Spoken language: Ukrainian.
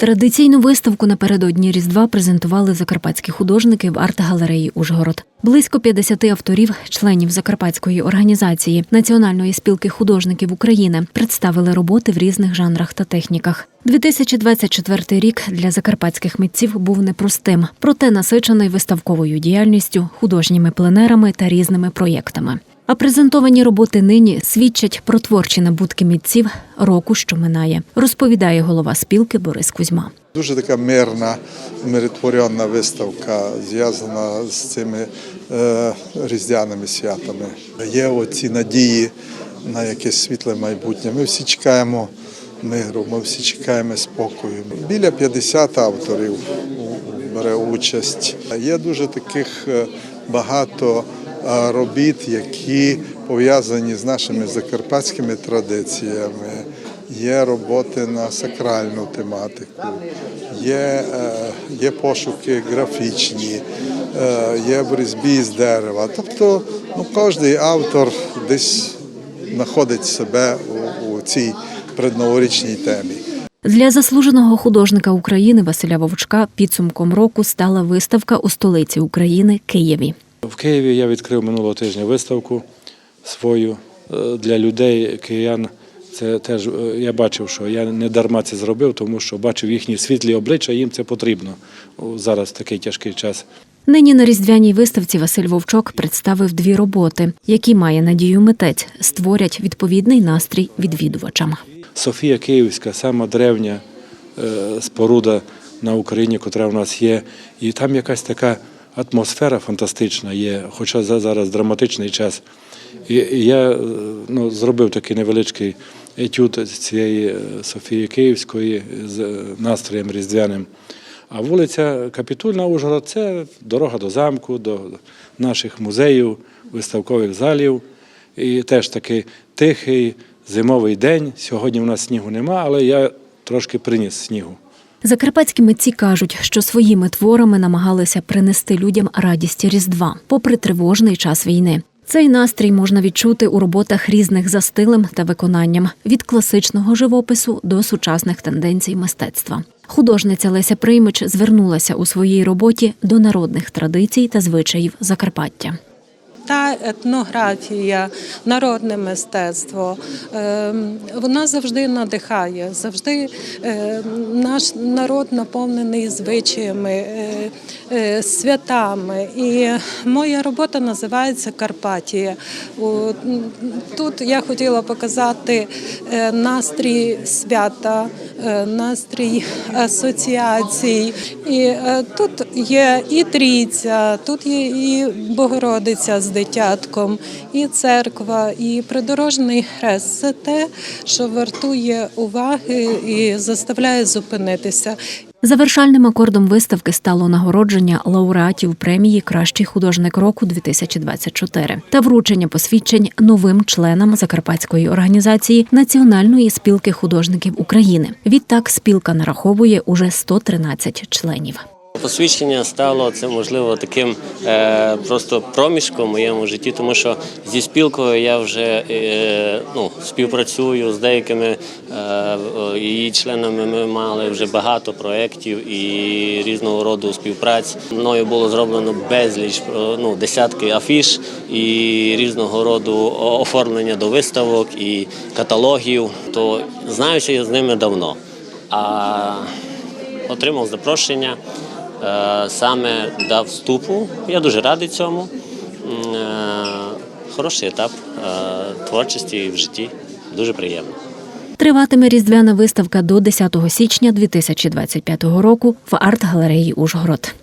Традиційну виставку напередодні Різдва презентували закарпатські художники в арт-галереї Ужгород. Близько 50 авторів, членів закарпатської організації Національної спілки художників України, представили роботи в різних жанрах та техніках. 2024 рік для закарпатських митців був непростим, проте насичений виставковою діяльністю, художніми пленерами та різними проєктами. А презентовані роботи нині свідчать про творчі набутки митців року, що минає, розповідає голова спілки Борис Кузьма. Дуже така мирна, миротворенна виставка, зв'язана з цими е, різдвяними святами. Є оці надії на якесь світле майбутнє. Ми всі чекаємо миру, ми всі чекаємо спокою. Біля 50 авторів бере участь. Є дуже таких е, багато робіт, які пов'язані з нашими закарпатськими традиціями. Є роботи на сакральну тематику, є, е, є пошуки графічні, е, є в різьбі з дерева. Тобто ну, кожен автор десь знаходить себе у, у цій предноворічній темі. Для заслуженого художника України Василя Вовчка підсумком року стала виставка у столиці України Києві. Києві я відкрив минулого тижня виставку свою е, для людей, киян. Це теж е, я бачив, що я не дарма це зробив, тому що бачив їхні світлі обличчя, їм це потрібно зараз такий тяжкий час. Нині на різдвяній виставці Василь Вовчок представив дві роботи, які має надію митець, створять відповідний настрій відвідувачам. Софія Київська, сама древня е, споруда на Україні, яка в нас є, і там якась така атмосфера фантастична є, хоча за- зараз драматичний час. І я е, ну, зробив такий невеличкий етюд цієї е, Софії Київської з е, настроєм різдвяним. А вулиця Капітульна Ужгород це дорога до замку, до наших музеїв, виставкових залів. І теж такий тихий зимовий день. Сьогодні в нас снігу нема, але я трошки приніс снігу. Закарпатські митці кажуть, що своїми творами намагалися принести людям радість Різдва, попри тривожний час війни. Цей настрій можна відчути у роботах різних за стилем та виконанням від класичного живопису до сучасних тенденцій мистецтва. Художниця Леся Приймич звернулася у своїй роботі до народних традицій та звичаїв Закарпаття. Та етнографія, народне мистецтво, ем, вона завжди надихає, завжди е, наш народ наповнений звичаями, е, е, святами. І моя робота називається Карпатія. Тут я хотіла показати настрій свята, настрій асоціацій. І тут є і трійця, тут є і Богородиця з дитятком, і церква, і придорожний хрест. Це те, що вартує уваги і заставляє зупинитися. Завершальним акордом виставки стало нагородження лауреатів премії Кращий художник року 2024 та вручення посвідчень новим членам закарпатської організації Національної спілки художників України. Відтак спілка нараховує уже 113 членів. Посвідчення стало це можливо таким е, просто проміжком в моєму житті, тому що зі спілкою я вже е, ну, співпрацюю з деякими е, її членами. Ми мали вже багато проєктів і різного роду співпраць. Мною було зроблено безліч е, ну, десятки афіш і різного роду оформлення до виставок і каталогів. То знаю, що я з ними давно. А отримав запрошення саме до вступу. Я дуже радий цьому. Е, Хороший етап е, творчості в житті. Дуже приємно. Триватиме різдвяна виставка до 10 січня 2025 року в арт-галереї Ужгород.